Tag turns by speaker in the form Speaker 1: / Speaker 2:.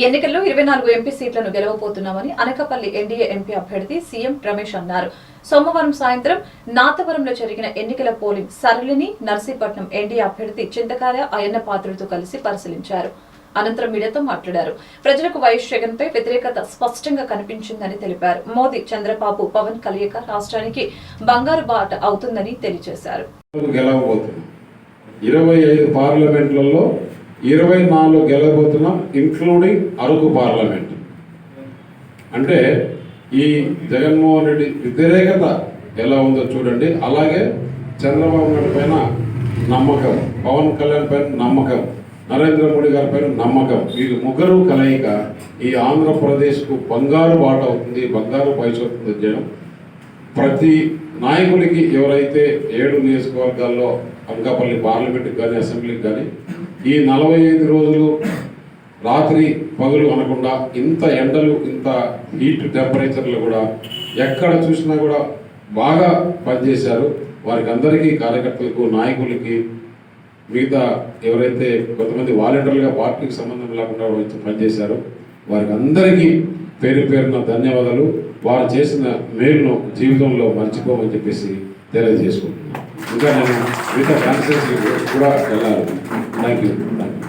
Speaker 1: ఈ ఎన్నికల్లో ఇరవై నాలుగు ఎంపీ సీట్లను గెలవబోతున్నామని అనకపల్లి ఎన్డీఏ ఎంపీ అభ్యర్థి సీఎం రమేష్ అన్నారు. సోమవారం సాయంత్రం నాతవరంలో జరిగిన ఎన్నికల పోలింగ్ సరళిని నర్సీపట్నం ఎన్డీఏ అభ్యర్థి చింతకాయ అయ్యన్న పాత్రులతో కలిసి పరిశీలించారు. అనంతరం మీడియాతో మాట్లాడారు. ప్రజలకు వైఎస్ జగన్ పై వ్యతిరేకత స్పష్టంగా కనిపించిందని తెలిపారు. మోదీ చంద్రబాబు పవన్ కలయిక రాష్ట్రానికి బంగారు బాట అవుతుందని తెలియజేశారు.
Speaker 2: ఇరవై ఐదు పార్లమెంట్లలో ఇరవై నాలుగు గెలవబోతున్నాం ఇంక్లూడింగ్ అరకు పార్లమెంట్. అంటే ఈ జగన్మోహన్ రెడ్డి వ్యతిరేకత ఎలా ఉందో చూడండి. అలాగే చంద్రబాబు నాయుడు పైన నమ్మకం పవన్ కళ్యాణ్ పైన నమ్మకం నరేంద్ర మోడీ గారి పైన నమ్మకం. వీళ్ళు ముగ్గురు కలయిక ఈ ఆంధ్రప్రదేశ్కు బంగారు బాట అవుతుంది బంగారు భవిష్యత్తు చేయడం ప్రతి నాయకుడికి ఎవరైతే ఏడు నియోజకవర్గాల్లో అనకాపల్లి పార్లమెంట్కి కానీ అసెంబ్లీకి కానీ ఈ నలభై ఐదు రోజులు రాత్రి పగులు అనకుండా ఇంత ఎండలు ఇంత హీట్ టెంపరేచర్లు కూడా ఎక్కడ చూసినా కూడా బాగా పనిచేశారు. వారికి అందరికీ కార్యకర్తలకు నాయకులకి మిగతా ఎవరైతే కొంతమంది వాలంటీర్లుగా పార్టీకి సంబంధం లేకుండా వచ్చి పనిచేశారు వారికి అందరికీ పేరు పేరున ధన్యవాదాలు. వారు చేసిన మేలును జీవితంలో మర్చిపోమని చెప్పేసి తెలియజేసుకుంటున్నాను. ఇంకా నేను మిగతా కాన్సెన్స్ కూడా వెళ్ళాలి థ్యాంక్ యూ థ్యాంక్ యూ